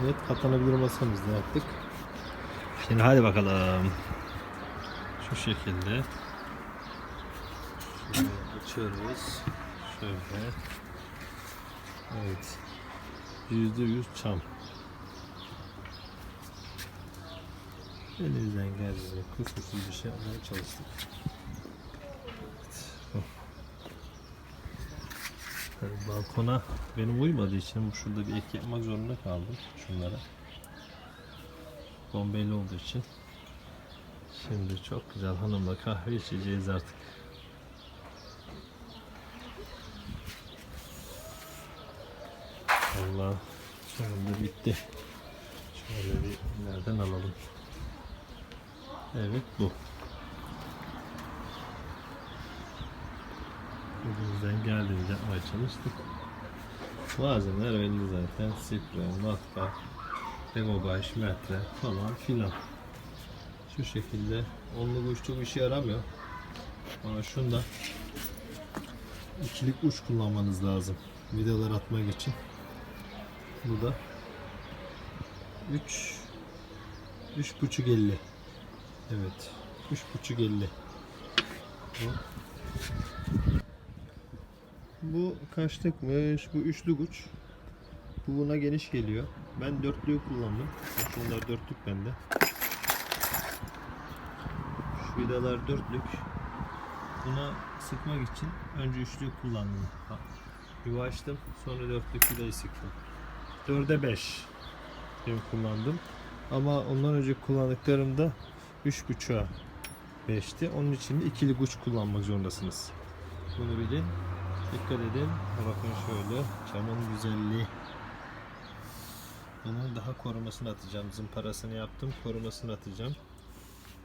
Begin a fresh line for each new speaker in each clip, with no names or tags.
Evet katlanabilir masamızı da yaptık. Şimdi hadi bakalım. Şu şekilde. Şöyle açıyoruz. Şöyle. Evet. Yüzde yüz çam. Elimizden geldiğince kusursuz bir şey yapmaya çalıştık. Evet, bu. Balkona benim uymadığı için şurada bir ek yapmak zorunda kaldım şunlara. Bombeli olduğu için. Şimdi çok güzel hanımla kahve içeceğiz artık. Allah sonunda bitti. Şöyle bir nereden alalım. Evet bu. Elimizden geldiğince yapmaya çalıştık. Malzemeler belli zaten. Sprey, matka, degobaj, metre falan filan. Şu şekilde onlu uç çok işe yaramıyor. Ama şunda ikilik uç kullanmanız lazım. Vidalar atmak için. Bu da 3 3.5 50. Evet. 3.5 50. Bu bu kaçlıkmış? Bu üçlü uç. Bu buna geniş geliyor. Ben dörtlüğü kullandım. Şunlar dörtlük bende. Şu vidalar dörtlük. Buna sıkmak için önce üçlüğü kullandım. Yuva açtım. Sonra dörtlük vidayı sıktım. Dörde beş benim kullandım. Ama ondan önce kullandıklarımda üç buçuğa beşti. Onun için de ikili uç kullanmak zorundasınız. Bunu bilin. Dikkat edin. Bakın şöyle camın güzelliği. Bunun daha korumasını atacağım. Zımparasını yaptım. Korumasını atacağım.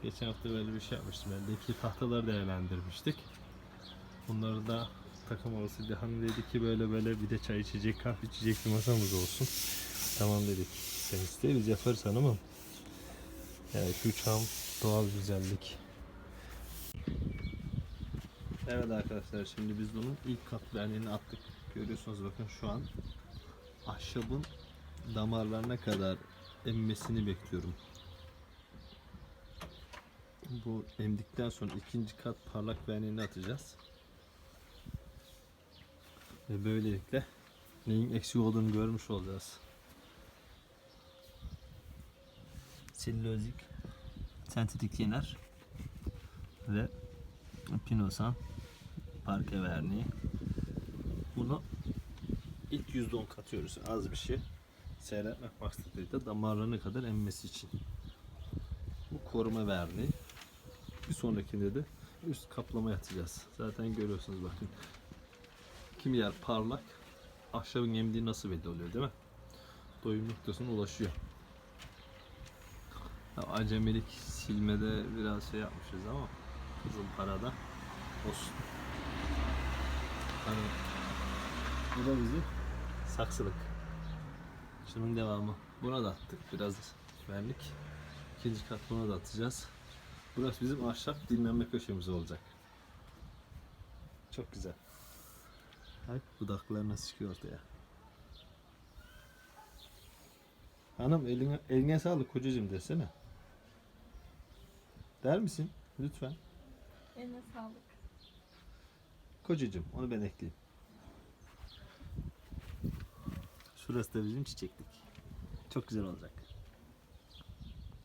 Geçen hafta böyle bir şey yapmıştım. Eldeki tahtaları değerlendirmiştik. Bunları da takım arası Hanım dedi ki böyle böyle bir de çay içecek, kahve içecek bir masamız olsun. Tamam dedik. Sen isteriz yaparız hanımım. Yani şu çam doğal güzellik. Evet arkadaşlar şimdi biz bunun ilk katlarını attık. Görüyorsunuz bakın şu an ahşabın damarlarına kadar emmesini bekliyorum. Bu emdikten sonra ikinci kat parlak verniğini atacağız. Ve böylelikle neyin eksik olduğunu görmüş olacağız. Selülozik sentetik yener ve pinosan parke verniği. Bunu ilk %10 katıyoruz. Az bir şey. Seyretmek maksadıyla damarlarına kadar emmesi için. Bu koruma verniği. Bir sonrakinde de üst kaplama atacağız. Zaten görüyorsunuz bakın. Kimi yer parlak. Ahşabın emdiği nasıl belli oluyor değil mi? Doyum noktasına ulaşıyor. Ya, acemilik silmede biraz şey yapmışız ama uzun parada olsun. Hani bu da bizi saksılık. Şunun devamı. Buna da attık biraz vernik. İkinci kat buna da atacağız. Burası bizim ahşap dinlenme köşemiz olacak. Çok güzel. Bak budaklar nasıl çıkıyor ortaya. Hanım eline, eline sağlık kocacığım desene. Der misin? Lütfen.
Eline sağlık.
Kocacığım onu ben ekleyeyim. Şurası da bizim çiçeklik. Çok güzel olacak.